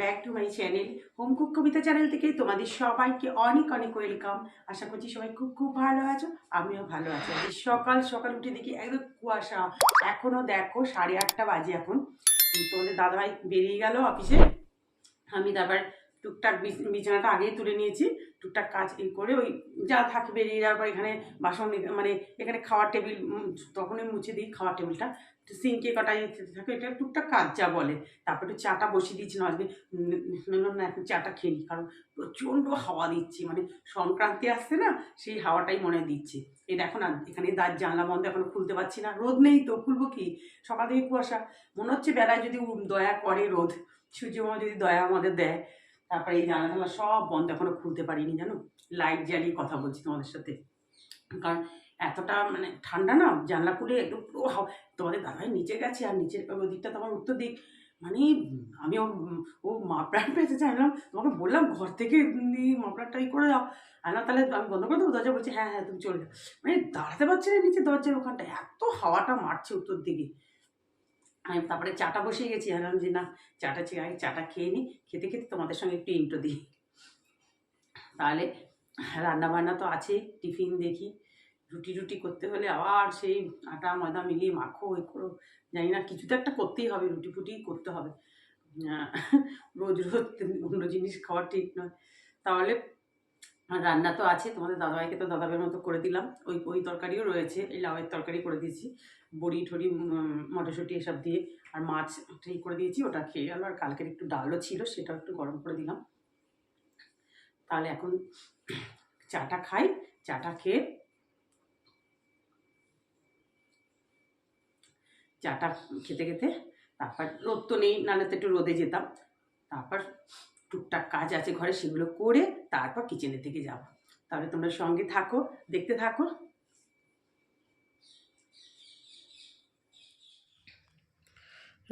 Back to my channel home cook Kabita channel থেকে তোমাদের সবাইকে অনেক অনেক ওয়েলকাম। আশা করছি সবাই খুব খুব ভালো আছো, আমিও ভালো আছি। সকাল সকাল উঠে দেখি একদম কুয়াশা। এখনও দেখো সাড়ে আটটা বাজে এখন। তোমাদের দাদাভাই বেরিয়ে গেল অফিসে। আমি তারপর টুকটাক বিছ- বিছানাটা আগেই তুলে নিয়েছি। টুকটাক কাজ করে ওই যা থাকে বেরিয়ে যাওয়ার পর এখানে বাসন মানে এখানে খাওয়ার টেবিল তখনই মুছে দিই খাওয়ার টেবিলটা। সিঙ্কে কটা ইয়ে থাকে, এটা টুকটাক কাজ যা বলে। তারপর একটু চাটা বসিয়ে দিয়েছিলাম আজকে বললাম না এখন চাটা খেয়ে নিই কারণ প্রচণ্ড হাওয়া দিচ্ছে মানে সংক্রান্তি আসছে না, সেই হাওয়াটাই মনে দিচ্ছে। এটা এখন আর এখানে দাঁত জানলা বন্ধ, এখনও খুলতে পারছি না, রোদ নেই তো, খুলবো কি? সকাল থেকে কুয়াশা, মনে হচ্ছে বেলায় যদি দয়া করে রোদ, সূর্য মামা যদি দয়া আমাদের দেয়, তারপরে এই জানলা জানলা সব বন্ধ, এখনও খুলতে পারিনি, জানো? লাইট জ্বালিয়ে কথা বলছি তোমাদের সাথে। কারণ এতটা মানে ঠান্ডা না, জানলা খুলে একদম পুরো তোমাদের দাদাই নিচে গেছে আর নিচের দিকটা তোমার উত্তর দিক। মানে আমি ও ও মাপড়ার পেয়েছে চাইলাম তোমাকে বললাম ঘর থেকে মাপড়ারটা ই করে দাও। আর না তাহলে আমি বন্ধ করে দেবো, দরজা বলছি হ্যাঁ হ্যাঁ তুমি চলে যাও। মানে দাঁড়াতে পারছি না নিচে দরজার ওখানটা এত হাওয়াটা মারছে উত্তর দিকে। আমি তারপরে চাটা বসিয়ে গেছি ভাবলাম যে না, চাটা চেয়ে আগে চাটা খেয়ে নিই খেতে খেতে তোমাদের সঙ্গে একটু ইন্টো দিই। তাহলে রান্না বান্না তো আছেই, টিফিন দেখি। রুটি রুটি করতে হলে আবার সেই আটা, ময়দা মিলিয়ে মাখো ওই করো। জানি না, কিছু তো একটা করতেই হবে, রুটি ফুটি করতে হবে। রোজ রোজ অন্য জিনিস খাওয়া ঠিক নয়। তাহলে রান্না তো আছে, তোমাদের দাদাভাইকে তো দাদাভাইয়ের মতো করে দিলাম। ওই ওই তরকারিও রয়েছে, এই লাউয়ের তরকারি করে দিয়েছি। বড়ি ঠড়ি মটরশুঁটি এসব দিয়ে আর মাছ এই করে দিয়েছি, ওটা খেয়ে গেল। আর কালকের একটু ডালও ছিল, সেটাও একটু গরম করে দিলাম। তাহলে এখন চাটা খাই চাটা খেয়ে চাটা খেতে খেতে তারপর রোদ তো নেই, নাহলে তো একটু রোদে যেতাম। তারপর টুকটাক কাজ আছে ঘরে, সেগুলো করে তারপর কিচেনের দিকে যাব। তাহলে তোমরা সঙ্গে থাকো, দেখতে থাকো।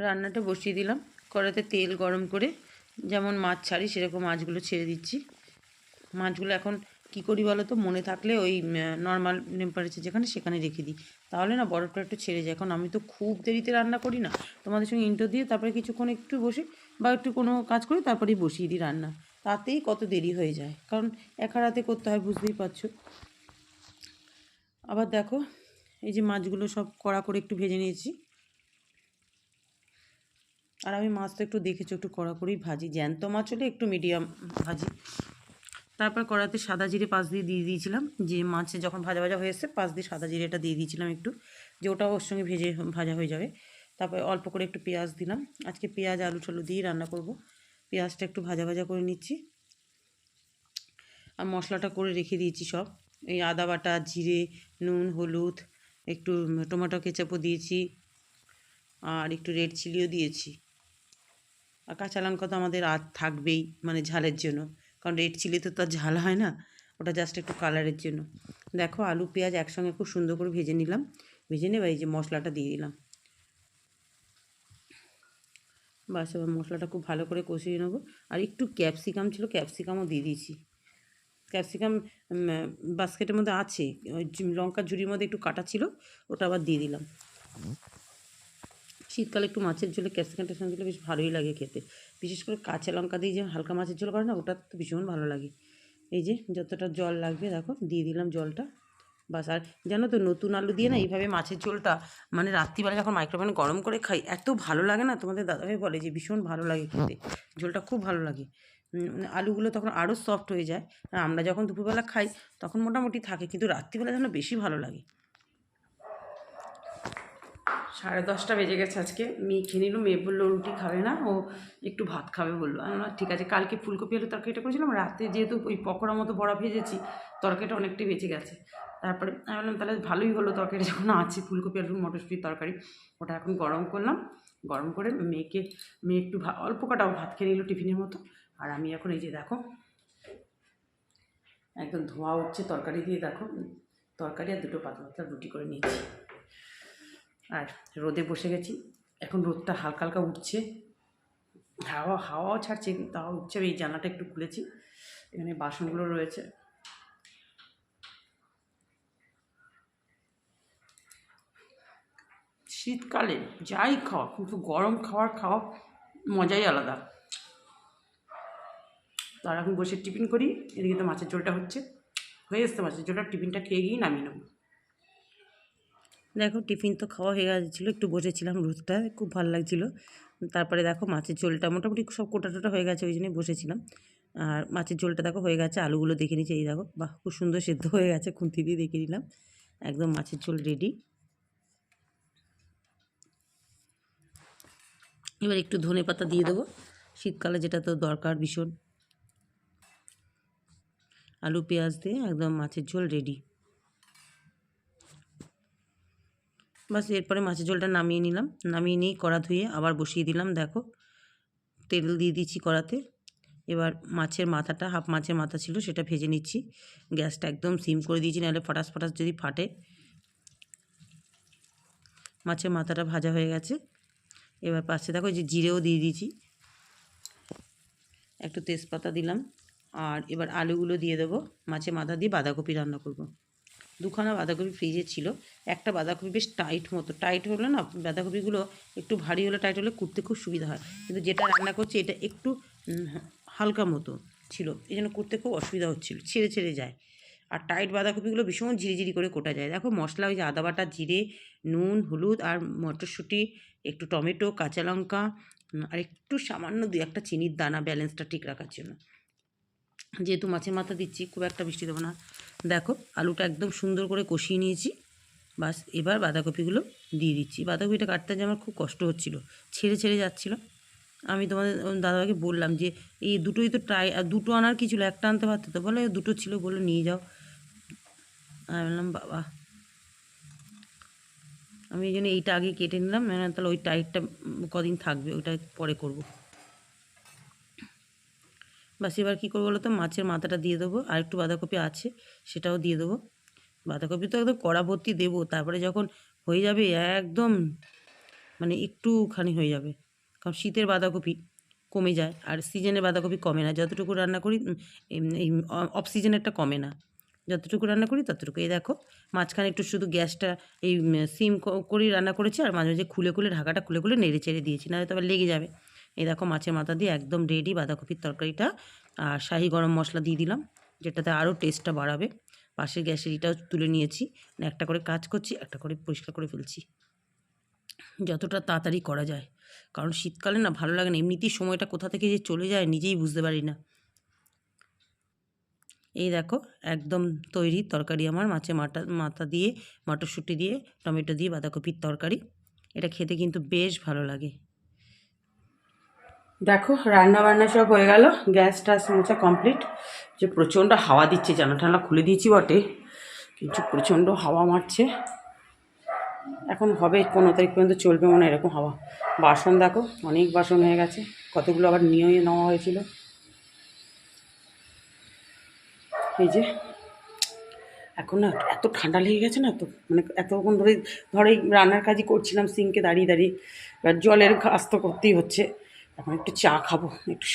রান্নাটা বসিয়ে দিলাম। কড়াতে তেল গরম করে যেমন মাছ ছাড়ি, সেরকম মাছগুলো ছেড়ে দিচ্ছি। মাছগুলো এখন কি করি বলো তো মনে থাকলে ওই নর্মাল টেম্পারেচার যেখানে সেখানে রেখে দিই। তাহলে না বরফটা একটু ছেড়ে যায়। এখন আমি তো খুব দেরিতে রান্না করি না। তোমাদের সঙ্গে ইন্টো দিয়ে তারপরে কিছুক্ষণ একটু বসে বা একটু কোনো কাজ করি তারপরেই বসিয়ে দিই রান্না। তাতেই কত দেরি হয়ে যায়। কারণ একা রাতে করতে হয়, বুঝতেই পারছ। আবার দেখো, এই যে মাছগুলো সব কড়া করে একটু ভেজে নিয়েছি। আর আমি মাছ তো একটু দেখেছি, একটু কড়া করেই ভাজি। জ্যান্ত মাছ হলে একটু মিডিয়াম ভাজি। তারপর কড়াতে সাদা জিরে পাশ দিয়ে দিয়ে দিয়েছিলাম। যে মাছে যখন ভাজা ভাজা হয়ে এসছে পাশ দিয়ে সাদা জিরেটা দিয়ে দিয়েছিলাম একটু, যে ওটাও ওর সঙ্গে ভেজে ভাজা হয়ে যাবে। তারপর অল্প করে একটু পেঁয়াজ দিলাম। আজকে পেঁয়াজ, আলু টালু দিয়ে রান্না করব। পেঁয়াজটা একটু ভাজা ভাজা করে নিচ্ছি। আর মশলাটা করে রেখে দিয়েছি সব। এই আদা বাটা, জিরে, নুন, হলুদ, একটু টমেটো কেচাপও দিয়েছি। আর একটু রেড চিলিও দিয়েছি। আর কাঁচা লঙ্কা তো আমাদের আর থাকবেই মানে ঝালের জন্য। কারণ রেড চিলিতে তো আর ঝাল হয় না ওটা জাস্ট একটু কালারের জন্য। দেখো আলু পেঁয়াজ একসঙ্গে খুব সুন্দর করে ভেজে নিলাম। ভেজে নেবে এই যে মশলাটা দিয়ে দিলাম। বাস এবার মশলাটা খুব ভালো করে কষিয়ে নেব। আর একটু ক্যাপসিকাম ছিল ক্যাপসিকামও দিয়ে দিয়েছি। ক্যাপসিকাম বাস্কেটের মধ্যে আছে ওই লঙ্কার ঝুড়ির মধ্যে একটু কাটা ছিল ওটা আবার দিয়ে দিলাম। শীতকালে একটু মাছের ঝোলে ক্যাপসিকাম ট্যাপসিকাম দিলে বেশ ভালোই লাগে খেতে। বিশেষ করে কাঁচা লঙ্কা দিয়ে যে হালকা মাছের ঝোল করে না, ওটা তো ভীষণ ভালো লাগে। এই যে যতটা জল লাগবে, দেখো, দিয়ে দিলাম জলটা। বাস, আর জানো তো, নতুন আলু দিয়ে না, এইভাবে মাছের ঝোলটা মানে রাত্রিবেলা যখন মাইক্রোওভেনে গরম করে খাই, এত ভালো লাগে না? তোমাদের দাদাভাই বলে যে ভীষণ ভালো লাগে খেতে। ঝোলটা খুব ভালো লাগে। মানে আলুগুলো তখন আরও সফট হয়ে যায়। আর আমরা যখন দুপুরবেলা খাই, তখন মোটামুটি থাকে, কিন্তু রাত্রিবেলা যেন বেশি ভালো লাগে। সাড়ে দশটা বেজে গেছে আজকে। মেয়ে খেয়ে নিল মেয়ে বলল রুটি খাবে না ও একটু ভাত খাবে বলল। আমি বললাম, ঠিক আছে কালকে ফুলকপি আলু তরকারিটা করেছিলাম রাতে যেহেতু ওই পকোড়া মতো বড়া ভেজেছি তরকারিটা অনেকটাই বেঁচে গেছে। তারপরে আমি বললাম তাহলে ভালোই হলো তরকারি যখন আছে ফুলকপি আলু মটরশুঁটির তরকারি ওটা এখন গরম করলাম। গরম করে মেয়েকে মেয়ে একটু অল্প কটাও ভাত খেয়ে নিল টিফিনের মতো। আর আমি এখন এই যে দেখো একদম ধোয়া উঠছে তরকারি দিয়ে দেখো তরকারি আর দুটো পাতলা পাতলা রুটি করে নিয়েছি। আর রোদে বসে গেছি। এখন রোদটা হালকা হালকা উঠছে। হাওয়া, হাওয়াও ছাড়ছে তাও উঠছে, এই জানাটা একটু খুলেছি। এখানে বাসনগুলো রয়েছে। শীতকালে যাই খাও কিন্তু গরম খাওয়ার খাওয়া মজাই আলাদা। তো আর এখন বসে টিফিন করি, এদিকে তো মাছের ঝোলটা হচ্ছে। হয়ে এসছে মাছের ঝোলটা টিফিনটা খেয়ে গিয়ে নামিয়ে নেব। দেখো টিফিন তো খাওয়া হয়ে গেছিল, একটু বসেছিলাম রোদটা, খুব ভালো লাগছিল। তারপরে দেখো মাছের ঝোলটা মোটামুটি সব কোটা টোটা হয়ে গেছে, ওই জন্যই বসেছিলাম। আর মাছের ঝোলটা দেখো হয়ে গেছে, আলুগুলো দেখে নিচ্ছি এই দেখো, বাহ, খুব সুন্দর সেদ্ধ হয়ে গেছে, খুন্তি দিয়ে দেখে নিলাম, একদম মাছের ঝোল রেডি এবার একটু ধনে পাতা দিয়ে দেবো, শীতকালে যেটা তো দরকার ভীষণ। আলু, পেঁয়াজ দিয়ে একদম মাছের ঝোল রেডি বাস এরপরে মাছের ঝোলটা নামিয়ে নিলাম। নামিয়ে নিয়ে কড়া ধুয়ে আবার বসিয়ে দিলাম, দেখো। তেল দিয়ে দিচ্ছি কড়াতে। এবার মাছের মাথাটা, হাফ মাছের মাথা ছিল, সেটা ভেজে নিচ্ছি। গ্যাসটা একদম সিম করে দিয়েছি, নাহলে ফটাস ফটাস যদি ফাটে। মাছের মাথাটা ভাজা হয়ে গেছে। এবার পাশে দেখো যে জিরেও দিয়ে দিয়েছি। একটু তেজপাতা দিলাম। আর এবার আলুগুলো দিয়ে দেবো। মাছের মাথা দিয়ে বাঁধাকপি রান্না করব। দুখানা বাঁধাকপি ফ্রিজে ছিল। একটা বাঁধাকপি বেশ টাইট মতো। টাইট হলে না বাঁধাকপিগুলো একটু ভারী হলে টাইট হলে কুটতে খুব সুবিধা হয়। কিন্তু যেটা রান্না করছি এটা একটু হালকা মতো ছিল। এই জন্য করতে খুব অসুবিধা হচ্ছিল। ছেড়ে ছেড়ে যায়। আর টাইট বাঁধাকপিগুলো ভীষণ ঝিরিঝিরি করে কোটা যায়। দেখো মশলা ওই যে আদা বাটা, জিরে, নুন, হলুদ আর মটরশুঁটি, একটু টমেটো, কাঁচা লঙ্কা আর একটু সামান্য দু একটা চিনির দানা ব্যালেন্সটা ঠিক রাখার জন্য। যেহেতু মাছের মাথা দিচ্ছি, খুব একটা মিষ্টি দেবো না। দেখো, আলুটা একদম সুন্দর করে কষিয়ে নিয়েছি। বাস, এবার বাঁধাকপিগুলো দিয়ে দিচ্ছি। বাঁধাকপিটা কাটতে যে আমার খুব কষ্ট হচ্ছিল, ছেড়ে ছেড়ে যাচ্ছিল। আমি তোমাদের দাদাভাইকে বললাম যে, এই দুটোই তো ট্রাই দুটো আনার কি ছিল? একটা আনতে পারতো তো? বলে, দুটো ছিল। বলে নিয়ে যাও। আমি বললাম, বাবা। আমি এই জন্য এইটা আগে কেটে নিলাম। তাহলে ওই টাইটটা কদিন থাকবে, ওইটা পরে করব। বাস এবার কী করব বলো তো মাছের মাথাটা দিয়ে দেবো। আর একটু বাঁধাকপি আছে, সেটাও দিয়ে দেবো। বাঁধাকপি তো একদম কড়া ভর্তি দেবো। তারপরে যখন হয়ে যাবে, একদম মানে একটুখানি হয়ে যাবে। কারণ শীতের বাঁধাকপি কমে যায়, আর সিজনের বাঁধাকপি কমে না। যতটুকু রান্না করি এই অফ সিজনেরটা কমে না। যতটুকু রান্না করি ততটুকু এই দেখো, মাঝখানে একটু শুধু গ্যাসটা, এই সিম করেই রান্না করেছি, আর মাঝে মাঝে খুলে খুলে, ঢাকাটা খুলে খুলে নেড়ে চেড়ে দিয়েছি। নাহলে আবার লেগে যাবে। এই দেখো মাছের মাথা দিয়ে একদম রেডি বাঁধাকপির তরকারিটা। আর শাহি গরম মশলা দিয়ে দিলাম, যেটাতে আরও টেস্টটা বাড়াবে। পাশের গ্যাসের এটাও তুলে নিয়েছি মানে একটা করে কাজ করছি, একটা করে পরিষ্কার করে ফেলছি। যতটা তাড়াতাড়ি করা যায়, কারণ শীতকালে না ভালো লাগে না, এমনিতেই সময়টা কোথা থেকে যে চলে যায় নিজেই বুঝতে পারি না। এই দেখো, একদম তৈরি তরকারি আমার, মাছের মাটা মাথা দিয়ে, মটরশুঁটি দিয়ে, টমেটো দিয়ে বাঁধাকপির তরকারি। এটা খেতে কিন্তু বেশ ভালো লাগে। দেখো রান্না বান্না সব হয়ে গেল। গ্যাস টাস মোছা কমপ্লিট যে প্রচণ্ড হাওয়া দিচ্ছে, জানা টানা খুলে দিয়েছি বটে, কিন্তু প্রচণ্ড হাওয়া মারছে। এখন হবে, পনেরো তারিখ পর্যন্ত চলবে মনে এরকম হাওয়া। বাসন দেখো, অনেক বাসন হয়ে গেছে। কতগুলো আবার নিয়ে নেওয়া হয়েছিল। এই যে, এখন না এত ঠান্ডা লেগে গেছে না তো মানে এতক্ষণ ধরে ধরে রান্নার কাজই করছিলাম সিঙ্কে দাঁড়িয়ে দাঁড়িয়ে। এবার জলের কাজ তো করতেই হচ্ছে। এখন একটু চা খাব, একটু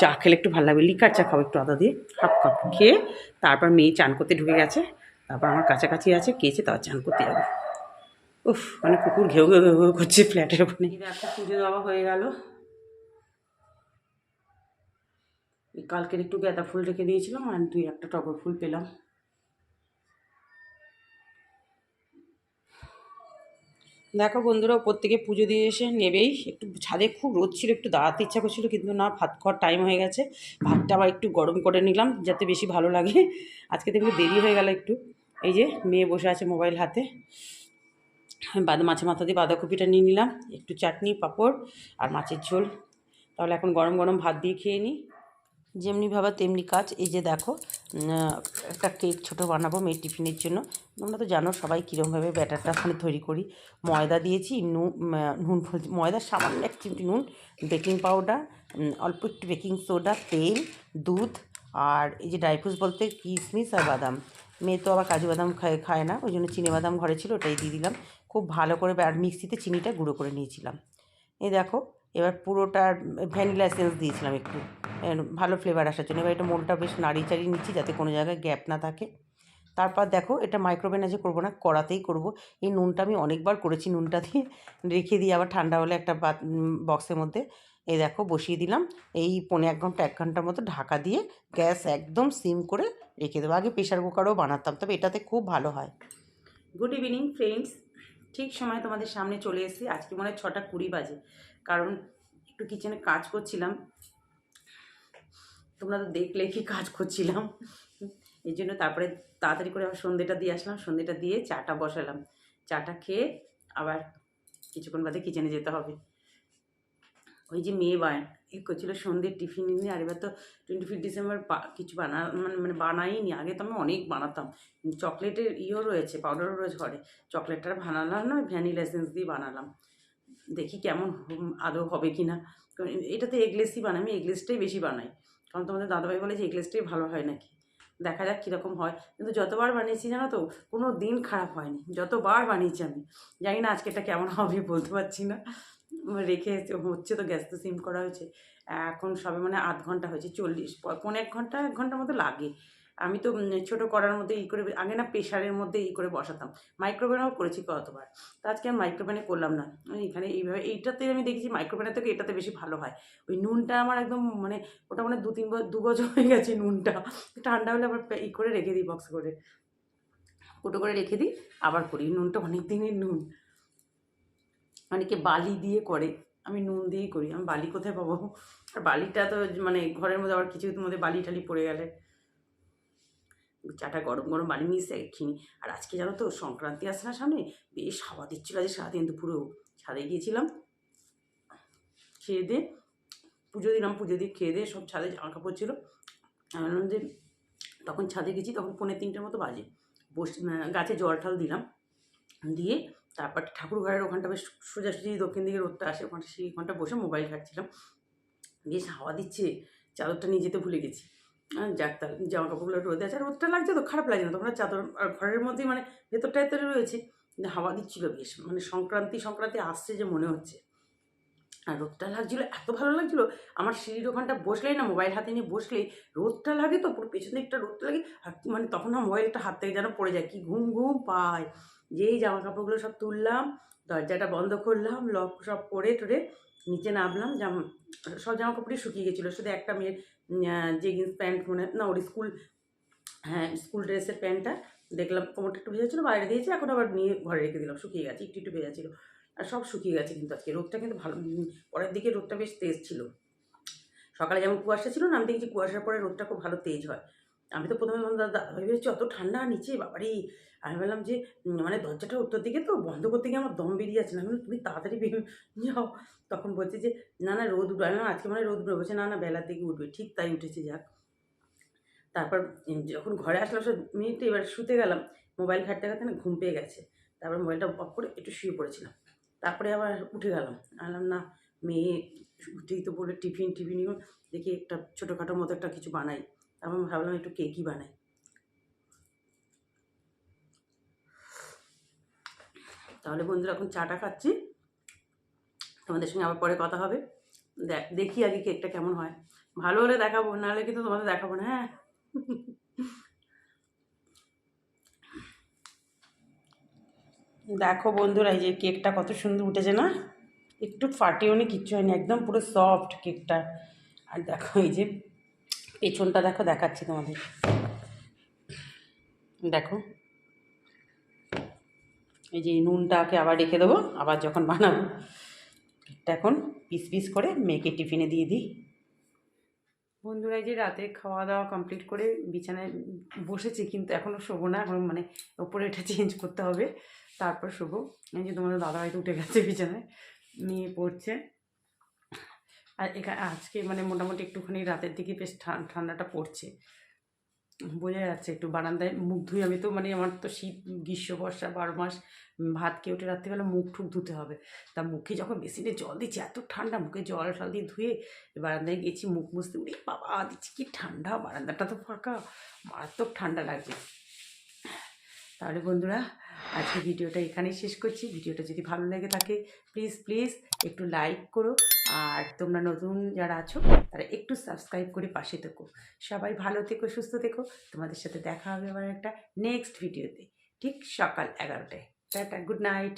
চা খেলে একটু ভালো লাগবে। লিকার চা খাব, একটু আদা দিয়ে, হাফ কাপ খেয়ে তারপর মেয়ে চান করতে ঢুকে গেছে। তারপর আমার কাছাকাছি আছে কেছে তারপর চান করতে যাবে। উফ মানে কুকুর ঘেউ ঘেউ ঘেউ ঘেউ করছে ফ্ল্যাটের ওখানে দেখো পুজো দেওয়া হয়ে গেল। কালকের একটু গাঁদা ফুল রেখে দিয়েছিলাম, আর দুই একটা টগর ফুল পেলাম। দেখো বন্ধুরা ওপর থেকে পুজো দিয়ে এসে নেবেই। একটু ছাদে খুব রোদ ছিল, একটু দাঁড়াতে ইচ্ছা করছিল, কিন্তু না, ভাত খাওয়ার টাইম হয়ে গেছে। ভাতটা আবার একটু গরম করে নিলাম, যাতে বেশি ভালো লাগে। আজকে দেখলে দেরি হয়ে গেল একটু। এই যে মেয়ে বসে আছে মোবাইল হাতে। বাদ, মাছের মাথা দিয়ে বাঁধাকপিটা নিয়ে নিলাম। একটু চাটনি, পাঁপড় আর মাছের ঝোল। তাহলে এখন গরম গরম ভাত দিয়ে খেয়ে নিই। যেমনি ভাবা, তেমনি কাজ। এই যে দেখো একটা কেক ছোটো বানাবো মেয়ের টিফিনের জন্য। তোমরা তো জানো সবাই কীরকমভাবে ব্যাটারটা ওখানে তৈরি করি। ময়দা দিয়েছি নুন নুন ময়দা সামান্য এক চিমটি নুন, বেকিং পাউডার অল্প একটু বেকিং সোডা, তেল, দুধ, আর এই যে ড্রাই ফ্রুটস বলতে কিশমিশ আর বাদাম। মেয়ে তো আবার কাজু বাদাম খায় খায় না, ওই জন্য চিনি বাদাম ঘরে ছিল, ওটাই দিয়ে দিলাম। খুব ভালো করে আর মিক্সিতে চিনিটা গুঁড়ো করে নিয়েছিলাম। এই দেখো, এবার পুরোটা ভ্যানিলা এসেন্স দিয়েছিলাম একটু। ভালো ফ্লেভার আসার জন্য। এবার এটা মোলটা বেশ নাড়িয়ে চাড়িয়ে নিচ্ছি যাতে কোনো জায়গায় গ্যাপ না থাকে। তারপর দেখো, এটা মাইক্রোওভেনে করব না, কড়াতেই করব। এই নুনটা আমি অনেকবার করেছি, নুনটা দিয়ে রেখে দিয়ে আবার ঠান্ডা হলে একটা বক্সের মধ্যে এই দেখো বসিয়ে দিলাম। এই পনেরো এক ঘণ্টা, এক ঘণ্টার মতো ঢাকা দিয়ে গ্যাস একদম সিম করে রেখে দেবো। আগে প্রেশার কুকারও বানাতাম, তবে এটাতে খুব ভালো হয়। গুড ইভিনিং ফ্রেন্ডস ঠিক সময় তোমাদের সামনে চলে এসেছি। আজকে মনে হয় ছটা কুড়ি বাজে। কারণ একটু কিচেনে কাজ করছিলাম। তোমরা তো দেখলে কি কাজ করছিলাম। এই জন্য তারপরে তাড়াতাড়ি করে আবার সন্ধেটা দিয়ে আসলাম। সন্ধেটা দিয়ে চাটা বসালাম। চাটা খেয়ে আবার কিছুক্ষণ বাদে কিচেনে যেতে হবে। ওই যে মেয়ে বা এ করছিল সন্ধ্যের টিফিন নিয়ে, আর এবার তো টোয়েন্টি ফিফ ডিসেম্বর কিছু বানা মানে মানে বানাইনি। আগে তো আমি অনেক বানাতাম। চকলেটের ইয়েও রয়েছে পাউডারও রয়েছে ঘরে। চকলেটটা বানালাম না ভ্যানিলা এসেন্স দিয়ে বানালাম। দেখি কেমন আদৌ হবে কি না এটাতে এগলেসই বানাই, আমি এগলেসটাই বেশি বানাই। কারণ তোমাদের দাদাভাই বলে যে এগলেসটাই ভালো হয় নাকি? দেখা যাক কীরকম হয়। কিন্তু যতবার বানিয়েছি জানো তো, কোনো দিন খারাপ হয়নি। যতবার বানিয়েছি আমি। জানি না আজকে এটা কেমন হবে, বলতে পারছি না। রেখে হচ্ছে তো গ্যাস তো সিম করা হয়েছে। এখন সবে মানে আধ ঘণ্টা হয়েছে, চল্লিশ প- পৌনে এক ঘণ্টা, এক ঘণ্টার মতো লাগে। আমি তো ছোটো করার মধ্যে ই করে, আগে না প্রেশারের মধ্যে ই করে বসাতাম। মাইক্রোওভেনও করেছি কতবার। তো আজকে আমি মাইক্রোওভেনে করলাম না। এখানে এইভাবে, এইটাতে আমি দেখেছি মাইক্রোওভেনের থেকে এটাতে বেশি ভালো হয়। ওই নুনটা আমার একদম মানে ওটা মানে দু তিন দু বছর হয়ে গেছে নুনটা। ঠান্ডা হলে আবার ই করে রেখে দিই, বক্স করে। ফুটো করে রেখে দিই, আবার করি। নুনটা অনেক দিনের নুন। অনেকে বালি দিয়ে করে, আমি নুন দিয়েই করি। আমি বালি কোথায় পাবো? আর বালিটা তো মানে ঘরের মধ্যে আবার কিছু মধ্যে বালি টালি পড়ে গেলে। চাটা গরম গরম বালি মিশে খিনি আর আজকে জানো তো, সংক্রান্তি আসছে না সামনে, বেশ হাওয়া দিচ্ছিল আজ সারাদিন দুপুরেও ছাদে গিয়েছিলাম। খেয়ে দিয়ে পুজো দিলাম, পুজো দিয়ে খেয়ে দিয়ে সব ছাদে জামা কাপড় ছিল ভাবলাম যে, তখন ছাদে গেছি, তখন পৌনে তিনটের মতো বাজে। বসে গাছে জল ঠাল দিলাম, দিয়ে তারপর ঠাকুর ঘরের ওখানটা বেশ সোজাসুজি দক্ষিণ দিকে রোদটা আসে, ওখানটা সেই ওখানটা বসে মোবাইল ঘাটছিলাম। বেশ হাওয়া দিচ্ছে, চাদরটা নিয়ে যেতে ভুলে গেছি। যাক তাহলে জামা কাপড়গুলো রোদে আছে আর রোদটা লাগছে তো, খারাপ লাগে না তখন চাদর, আর ঘরের মধ্যেই মানে ভেতরটা ভেতরে রয়েছে। কিন্তু হাওয়া দিচ্ছিল বেশ মানে সংক্রান্তি সংক্রান্তি আসছে যে মনে হচ্ছে। আর রোদটা লাগছিল, এত ভালো লাগছিল, আমার সিঁড়ির ওখানটা বসলেই না, মোবাইল হাতে নিয়ে বসলেই রোদটা লাগে তো, পুরো পেছন দিকটা রোদটা লাগে, আর মানে তখন না মোবাইলটা হাত থেকে যেন পড়ে যায়, কি ঘুম ঘুম পায়। যেই জামা কাপড়গুলো সব তুললাম, দরজাটা বন্ধ করলাম, লক সব করে টরে নিচে নামলাম, জামা, সব জামা কাপড়ই শুকিয়ে গেছিল, শুধু একটা মেয়ের জেগিন্স প্যান্ট মনে না, ওর স্কুল হ্যাঁ স্কুল ড্রেসের প্যান্টটা দেখলাম, কোমরটা একটু ভেজেছিল, বাইরে দিয়েছি, এখন আবার নিয়ে ঘরে রেখে দিলাম, শুকিয়ে গেছে, একটু একটু ভেজা ছিল আর সব শুকিয়ে গেছে কিন্তু আজকে, রোদটা কিন্তু ভালো পরের দিকে রোদটা বেশ তেজ ছিল। সকালে যেমন কুয়াশা ছিল না, আমি দেখছি কুয়াশার পরে রোদটা খুব ভালো তেজ হয়। আমি তো প্রথমে দাদা ভেবেছি অত ঠান্ডা নিচে, বাবারে। আমি বললাম যে মানে দরজাটা উত্তর দিকে তো, বন্ধ করতে গিয়ে আমার দম বেরিয়ে যাচ্ছে। না তুমি তাড়াতাড়ি যাও। তখন বলছে যে, না না, রোদ উঠবে। আমি আজকে মানে রোদ উঠবে। বলছে, না না বেলার দিকে উঠবে। ঠিক তাই উঠেছে, যাক। তারপর যখন ঘরে আসলাম, সে মিনিটে এবার শুতে গেলাম, মোবাইল ঘাটতে ঘাটতে না ঘুম পেয়ে গেছে। তারপর মোবাইলটা অফ করে একটু শুয়ে পড়েছিলাম। তারপরে আবার উঠে গেলাম। আনলাম না, মেয়ে, উঠেই তো বলে টিফিন টিফিন দেখি একটা ছোটোখাটো মতো একটা কিছু বানাই। তারপর ভাবলাম একটু কেকই বানাই। তাহলে বন্ধুরা, এখন চাটা খাচ্ছি। তোমাদের সঙ্গে আবার পরে কথা হবে। দেখ, দেখি আগে কেকটা কেমন হয়। ভালো হলে দেখাবো নাহলে কিন্তু তোমাদের দেখাবো না হ্যাঁ? দেখো বন্ধুরা, এই যে কেকটা কত সুন্দর উঠেছে না? একটু ফাটিও নি কিচ্ছু হয়নি, একদম পুরো সফট কেকটা। আর দেখো এই যে পেছনটা দেখো, দেখাচ্ছি তোমাদের। দেখো। এই যে নুনটাকে আবার রেখে দেবো, আবার যখন বানাবো। এটা এখন পিস পিস করে মেয়েকে টিফিনে দিয়ে দিই। বন্ধুরা, এই যে রাতে খাওয়া দাওয়া কমপ্লিট করে বিছানায় বসেছি, কিন্তু এখনও শোবো না, এখন মানে ওপরে এটা চেঞ্জ করতে হবে। তারপর শোবো। এই যে তোমাদের দাদা হয়তো উঠে গেছে বিছানায় নিয়ে পড়ছে। আর এখানে আজকে মানে মোটামুটি একটুখানি রাতের দিকে বেশ ঠান- ঠান্ডাটা পড়ছে। বোঝা যাচ্ছে একটু বারান্দায় মুখ ধুই আমি তো মানে আমার তো শীত, গ্রীষ্ম, বর্ষা, বারো মাস ভাত খেয়ে উঠে রাত্রিবেলা মুখ টুক ধুতে হবে। তা মুখে যখন বেসিনে জল দিচ্ছি, এত ঠান্ডা, মুখে জল টল দিয়ে ধুয়ে বারান্দায় গেছি, মুখ মুছতে, উড়ে বাবা, দিচ্ছি কি ঠান্ডা, বারান্দাটা তো ফাঁকা, মারাত্মক ঠান্ডা লাগবে তাহলে বন্ধুরা, আজকে ভিডিওটা এখানেই শেষ করছি। ভিডিওটা যদি ভালো লেগে থাকে প্লিজ প্লিজ একটু লাইক করো। আর তোমরা নতুন যারা আছো, তারা একটু সাবস্ক্রাইব করে পাশে থেকো। সবাই ভালো থেকো, সুস্থ থেকো। তোমাদের সাথে দেখা হবে আবার একটা নেক্সট ভিডিওতে ঠিক সকাল এগারোটায়। Tata good night